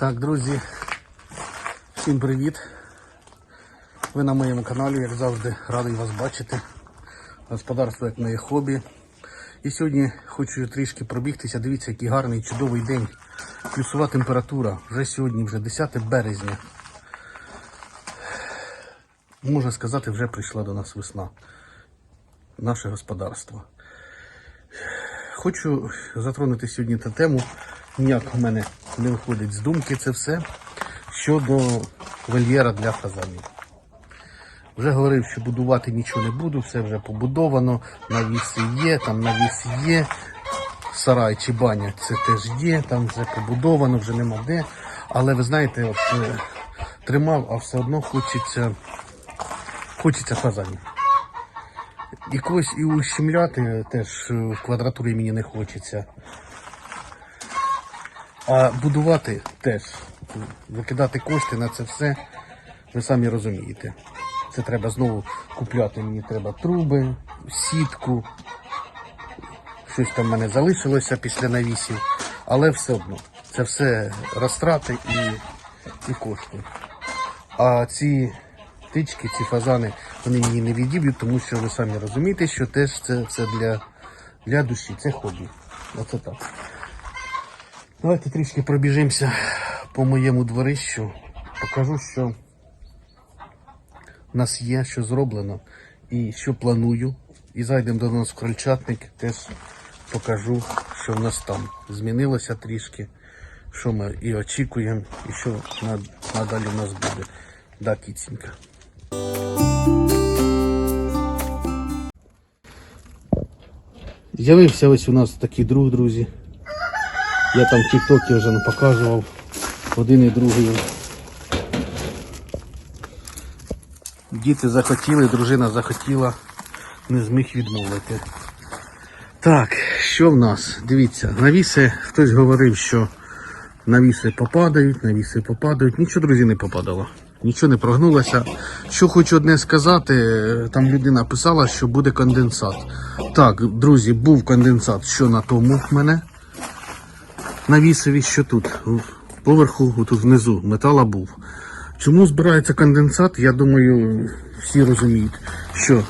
Так, друзі, всім привіт. Ви на моєму каналі, як завжди, радий вас бачити. Господарство як моє хобі. І сьогодні хочу трішки пробігтися. Дивіться, який гарний, чудовий день. Плюсова температура. Вже сьогодні, вже 10 березня. Можна сказати, вже прийшла до нас весна. Наше господарство. Хочу затронути сьогодні ту тему. Ніяк у мене не виходить з думки це все щодо вольєра для фазанів. Вже говорив, що будувати нічого не буду, все вже побудовано, навіси є, там навіс є, сарай чи баня це теж є, там вже побудовано, вже нема де. Але ви знаєте, от е, тримав, а все одно хочеться, хочеться фазанів. І когось і ущемляти теж в квадратурі мені не хочеться. А будувати теж, викидати кошти на це все, ви самі розумієте. Це треба знову купляти. Мені треба труби, сітку. Щось там в мене залишилося після навісів. Але все одно. Це все розтрати і, і кошти. А ці птички, ці фазани, вони мені не відіб'ють, тому що ви самі розумієте, що теж це все для, для душі, це хобі. Оце так. Давайте трішки пробіжимося по моєму дворищу. Покажу, що в нас є, що зроблено і що планую. І зайдемо до нас в крольчатник, теж покажу, що в нас там змінилося трішки, що ми і очікуємо, і що надалі в нас буде. Да, кіцінька. З'явився ось у нас такий друг, друзі. Я там в Тіктокі вже не показував один і другий. Діти захотіли, дружина захотіла, не зміг відмовити. Так, що в нас? Дивіться, навіси, хтось говорив, що навіси попадають, навіси попадають. Нічого, друзі, не попадало. Нічого не прогнулося. Що хочу одне сказати, там людина писала, що буде конденсат. Так, друзі, був конденсат, що на тому в мене навісові, що тут, поверху, тут внизу, метала був. Чому збирається конденсат? Я думаю, всі розуміють, що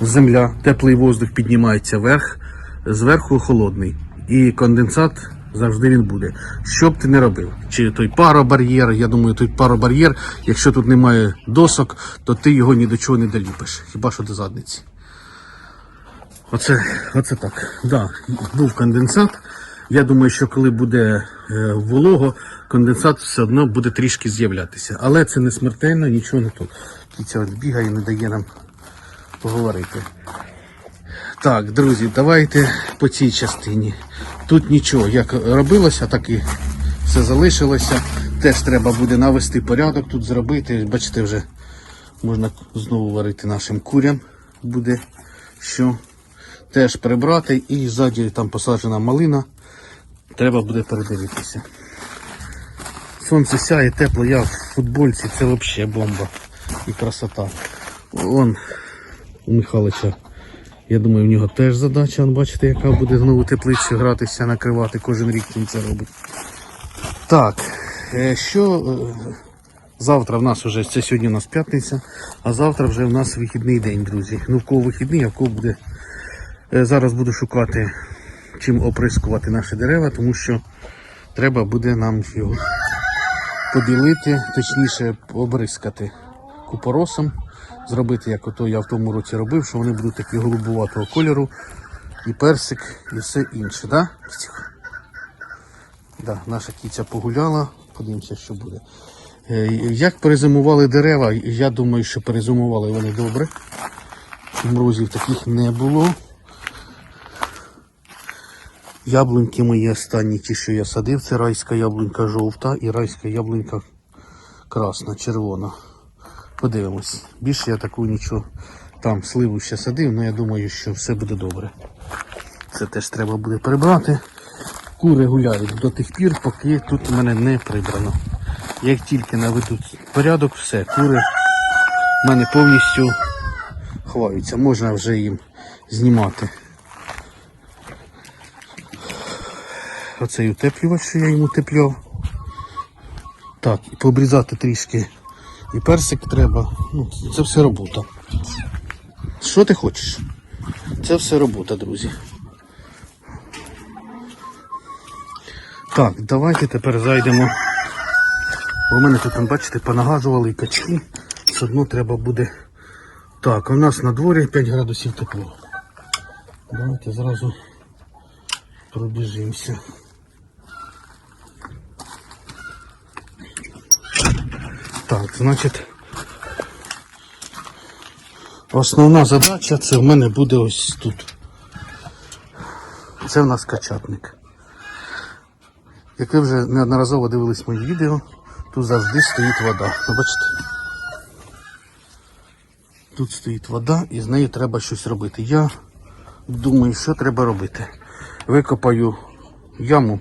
земля, теплий воздух піднімається вверх, зверху холодний. І конденсат завжди він буде. Що б ти не робив? Чи той паробар'єр, я думаю, той паробар'єр, якщо тут немає досок, то ти його ні до чого не доліпиш, хіба що до задниці. Оце, оце так. Да, був конденсат. Я думаю, що коли буде е, волого, конденсат все одно буде трішки з'являтися. Але це не смертельно, нічого не тут. Кіця бігає, не дає нам поговорити. Так, друзі, давайте по цій частині. Тут нічого, як робилося, так і все залишилося. Теж треба буде навести порядок тут зробити. Бачите, вже можна знову варити нашим курям. Буде що теж прибрати і ззаді там посаджена малина. Треба буде передивитися. Сонце сяє, тепло, я в футбольці, це взагалі бомба і красота. Вон у Михайловича, я думаю, в нього теж задача, он, бачите, яка буде знову теплицю гратися, накривати, кожен рік він це робить. Так, е, що е, завтра в нас вже, це сьогодні у нас п'ятниця, а завтра вже в нас вихідний день, друзі. Ну, в кого вихідний, а в кого буде. Е, Зараз буду шукати, чим оприскувати наші дерева, тому що треба буде нам його поділити, точніше обрискати купоросом, зробити, як ото я в тому році робив, що вони будуть такі голубуватого кольору, і персик, і все інше. Да? Да, наша кіця погуляла, подивимося, що буде. Е, Як перезимували дерева, я думаю, що перезимували вони добре. Морозів таких не було. Яблуньки мої останні, ті, що я садив, це райська яблунька жовта і райська яблунька красна, червона. Подивимось. Більше я таку нічого там сливу ще садив, але я думаю, що все буде добре. Це теж треба буде прибрати. Кури гуляють до тих пір, поки тут у мене не прибрано. Як тільки наведуть порядок, все, кури в мене повністю ховаються. Можна вже їм знімати. Оцей утеплювач, що я йому утепляв. Так, і пообрізати трішки. І персик треба. Ну, це все робота. Що ти хочеш? Це все робота, друзі. Так, давайте тепер зайдемо. У мене тут, бачите, понагажували і качки. Все одно треба буде. Так, у нас на дворі 5 градусів тепло. Давайте зразу пробіжимося. Так, значить, основна задача це в мене буде ось тут. Це в нас качатник. Як ви вже неодноразово дивились мої відео, тут завжди стоїть вода. Ви бачите? Тут стоїть вода і з нею треба щось робити. Я думаю, що треба робити. Викопаю яму,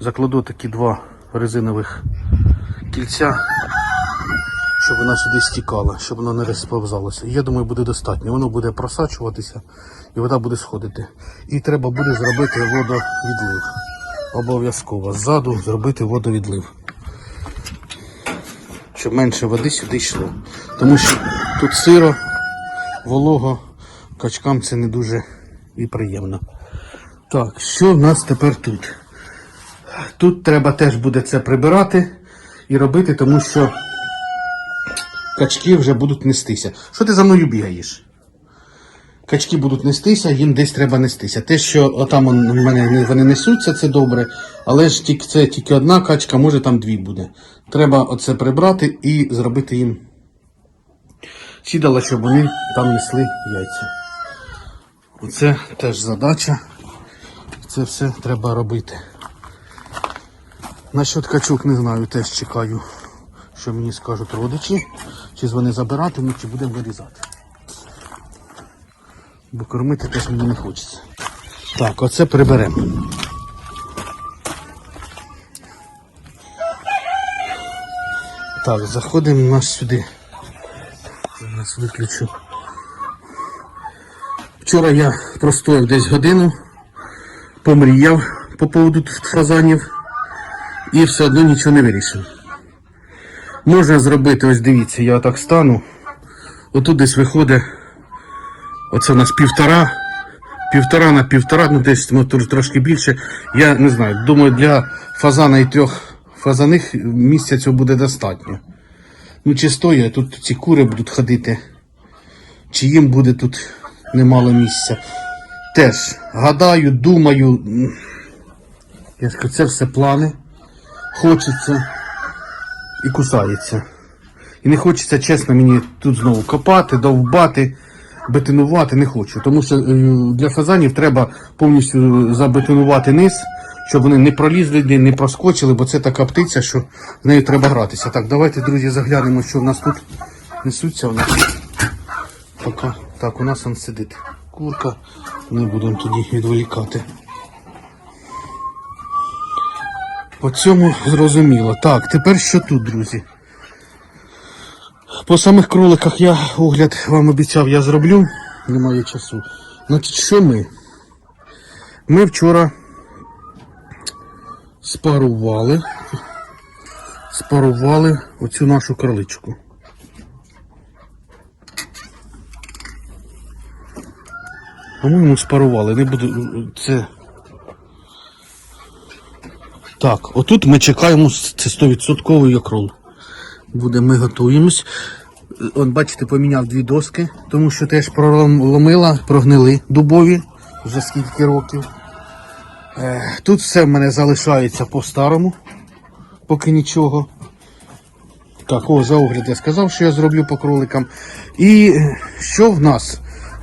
закладу такі два резинових кільця, щоб вона сюди стікала, щоб воно не розповзалося. І Я думаю, буде достатньо. Воно буде просачуватися і вода буде сходити. І треба буде зробити водовідлив. Обов'язково ззаду зробити водовідлив. Щоб менше води сюди йшло. Тому що тут сиро, волого, качкам це не дуже і приємно. Так, що в нас тепер тут? Тут треба теж буде це прибирати і робити, тому що качки вже будуть нестися. Що ти за мною бігаєш? Качки будуть нестися, їм десь треба нестися. Те, що отам он, у мене вони несуться, це добре, але ж тільки це тільки одна качка, може там дві буде. Треба оце прибрати і зробити їм сідало, щоб вони там несли яйця. Оце теж задача. Це все треба робити. Насчет качок не знаю, теж чекаю, що мені скажуть родичі, чи вони забиратимуть, чи будемо вирізати. Бо кормити теж мені не хочеться. Так, оце приберемо. Так, заходимо нас сюди. Зараз виключу. Вчора я простояв десь годину, помріяв по поводу фазанів і все одно нічого не вирішив. Можна зробити, ось дивіться, я отак стану. Отут десь виходить, оце у нас півтора, півтора на півтора, ну десь ну, трошки більше. Я не знаю, думаю, для фазана і трьох фазаних місця цього буде достатньо. Ну, чи стоять, тут ці кури будуть ходити, чи їм буде тут немало місця. Теж гадаю, думаю, я скажу, це все плани. Хочеться і кусається. І не хочеться, чесно, мені тут знову копати, довбати, бетонувати не хочу. Тому що е, для фазанів треба повністю забетонувати низ, щоб вони не пролізли, не- проскочили, бо це така птиця, що з нею треба гратися. Так, давайте, друзі, заглянемо, що в нас тут несуться. Нас. Так, у нас он сидить курка. Не будемо тоді відволікати. По цьому зрозуміло. Так, тепер що тут, друзі? По самих кроликах я огляд вам обіцяв, я зроблю. Немає часу. Значить, що ми? Ми вчора спарували. Спарували оцю нашу кроличку. По-моєму, спарували. Не буду. Це. Так, отут ми чекаємо, це 100% якрол. Буде, ми готуємось. От бачите, поміняв дві доски, тому що теж проломила, прогнили дубові вже скільки років. Е, тут все в мене залишається по-старому, поки нічого. Так, о, за огляд я сказав, що я зроблю по кроликам. І е, що в нас?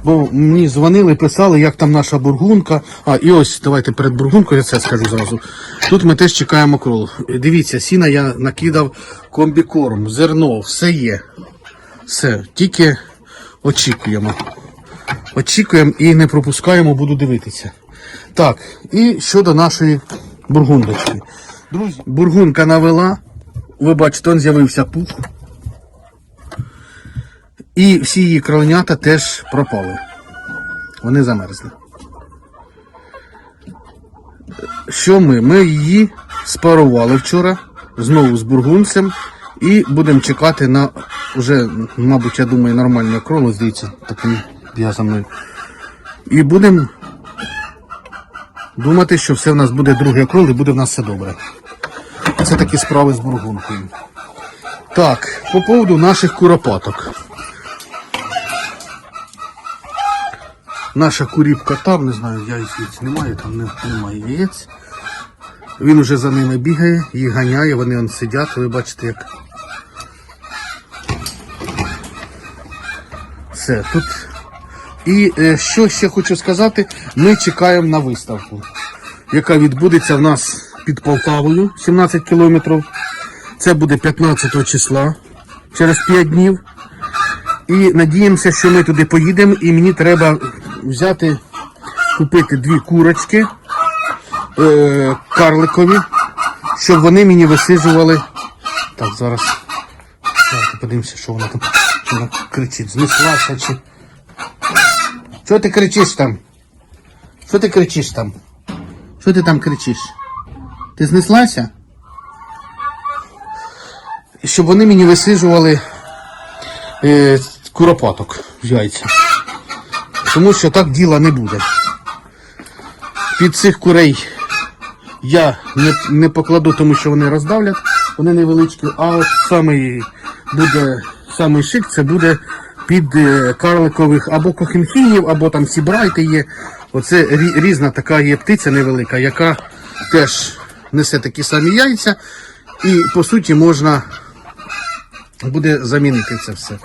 Бо мені дзвонили, писали, як там наша бургунка. А, і ось давайте перед бургункою я це скажу зразу. Тут ми теж чекаємо крол. Дивіться, сіна я накидав комбікорм, зерно, все є. Все, тільки очікуємо. Очікуємо і не пропускаємо, буду дивитися. Так, і щодо нашої бургундочки. Друзі, бургунка навела. Ви бачите, он з'явився пух. І всі її кроленята теж пропали. Вони замерзли. Що ми? Ми її спарували вчора знову з бургунцем. І будемо чекати на вже, мабуть, я думаю, нормальне кроло, здається, таким в'язаною. І будемо думати, що все в нас буде друге кроло і буде в нас все добре. Це такі справи з бургункою. Так, по поводу наших куропаток. Наша куріпка там, не знаю, яєць яєць немає, там немає яєць. Він уже за ними бігає, їх ганяє, вони он сидять, ви бачите як. Все, тут. І е, що ще хочу сказати, ми чекаємо на виставку, яка відбудеться в нас під Полтавою 17 кілометрів. Це буде 15 числа через 5 днів. І надіємося, що ми туди поїдемо, і мені треба взяти, купити дві курочки е, карликові, щоб вони мені висиджували. Так, зараз. Давайте подивимося, що вона там що вона кричить. Знеслася чи. Що ти кричиш там? Що ти кричиш там? Що ти там кричиш? Ти знеслася? Щоб вони мені висиджували е, куропаток в яйця. Тому що так діла не буде. Під цих курей я не, не покладу, тому що вони роздавлять, вони невеличкі, а от самий буде самий шик, це буде під е, карликових або кохінхінів, або там сібрайте є. Оце різна така є птиця невелика, яка теж несе такі самі яйця, і по суті можна буде замінити це все.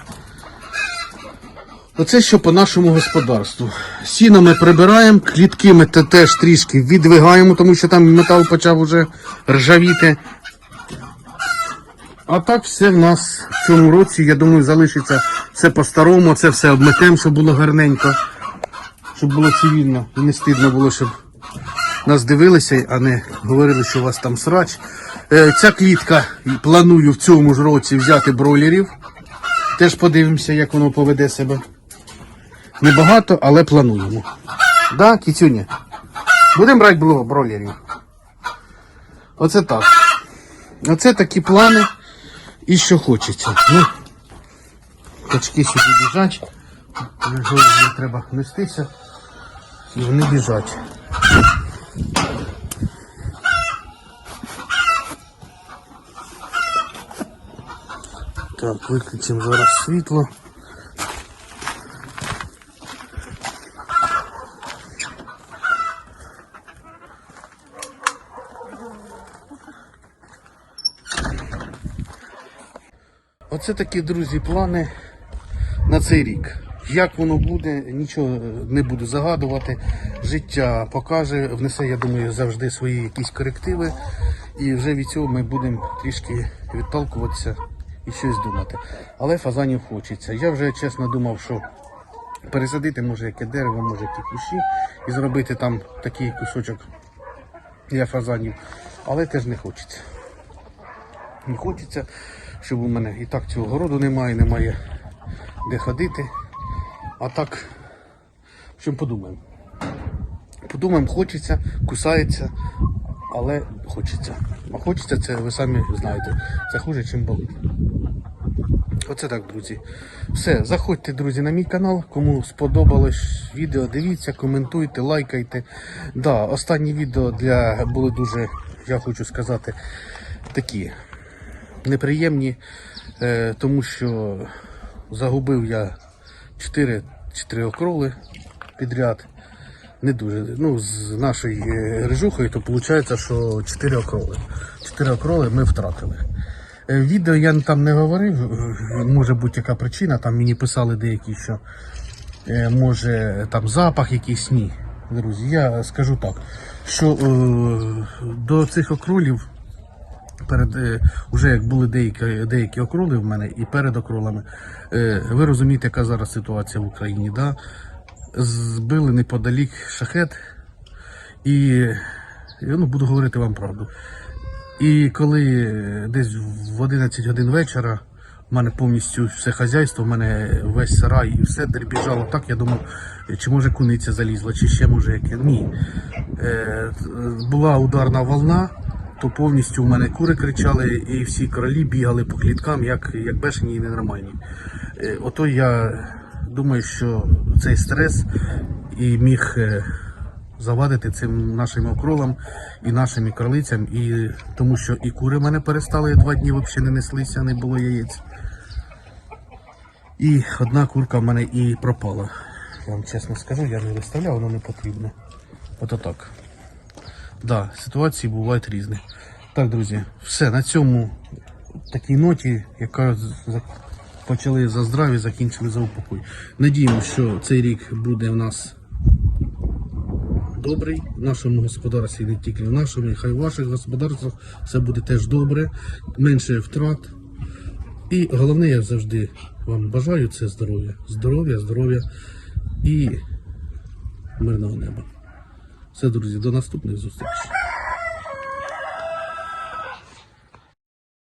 Оце що по нашому господарству. Сіно ми прибираємо, клітки ми те- теж трішки відвигаємо, тому що там метал почав уже ржавіти. А так все в нас в цьому році, я думаю, залишиться все по-старому, це все обметемо, щоб було гарненько, щоб було цивільно і не стидно було, щоб нас дивилися, а не говорили, що у вас там срач. Е, Ця клітка планую в цьому ж році взяти бройлерів. Теж подивимося, як воно поведе себе. Небагато, але плануємо. Да, кіцюня? Будемо брати бройлерів. Оце так. Оце такі плани. І що хочеться. Ну, качки сюди біжать. Не треба нестися. І вони біжать. Так, виключимо зараз світло. Оце такі, друзі, плани на цей рік. Як воно буде, нічого не буду загадувати. Життя покаже, внесе, я думаю, завжди свої якісь корективи. І вже від цього ми будемо трішки відталкуватися і щось думати. Але фазанів хочеться. Я вже чесно думав, що пересадити може яке дерево, може які кущі і зробити там такий кусочок для фазанів. Але теж не хочеться. Не хочеться, щоб у мене і так цього городу немає, немає де ходити. А так, в общем, подумаємо. Подумаємо, хочеться, кусається, але хочеться. А хочеться це, ви самі знаєте, це хуже, чим болить. Оце так, друзі. Все, заходьте, друзі, на мій канал. Кому сподобалось відео, дивіться, коментуйте, лайкайте. Да, останні відео для були дуже, я хочу сказати, такі неприємні, е, тому що загубив я 4, 4 окроли підряд. Не дуже. Ну, з нашою е, режухою, то виходить, що 4 окроли. 4 окроли ми втратили. Е, Відео я там не говорив, може бути яка причина, там мені писали деякі, що може там запах якийсь ні. Друзі, я скажу так, що е, до цих окролів перед е, уже як були деякі, деякі окроли в мене і перед окролами. Е, ви розумієте, яка зараз ситуація в Україні. Да? Збили неподалік шахет, і ну, буду говорити вам правду. І коли десь в 11 годин вечора в мене повністю все хазяйство, в мене весь сарай і все дрібіжало так, я думав, чи може куниця залізла, чи ще може яке. Ні. Е, була ударна волна, то повністю у мене кури кричали, і всі королі бігали по кліткам, як, як бешені і ненормальні. Е, Ото я думаю, що цей стрес і міг е, завадити цим нашим окролам і нашим і кролицям, і тому що і кури в мене перестали два дні взагалі не неслися, не було яєць. І одна курка в мене і пропала. Я вам чесно скажу, я не виставляв, воно не потрібно. Ото так. Да, ситуації бувають різні. Так, друзі, все на цьому такій ноті, яка почали за здраві, закінчили за упокой. Надіємося, що цей рік буде в нас добрий в нашому господарстві, не тільки в нашому, хай в ваших господарствах все буде теж добре, менше втрат. І головне, я завжди вам бажаю це здоров'я. Здоров'я, здоров'я і мирного неба. Все, друзі, до наступних зустрічей.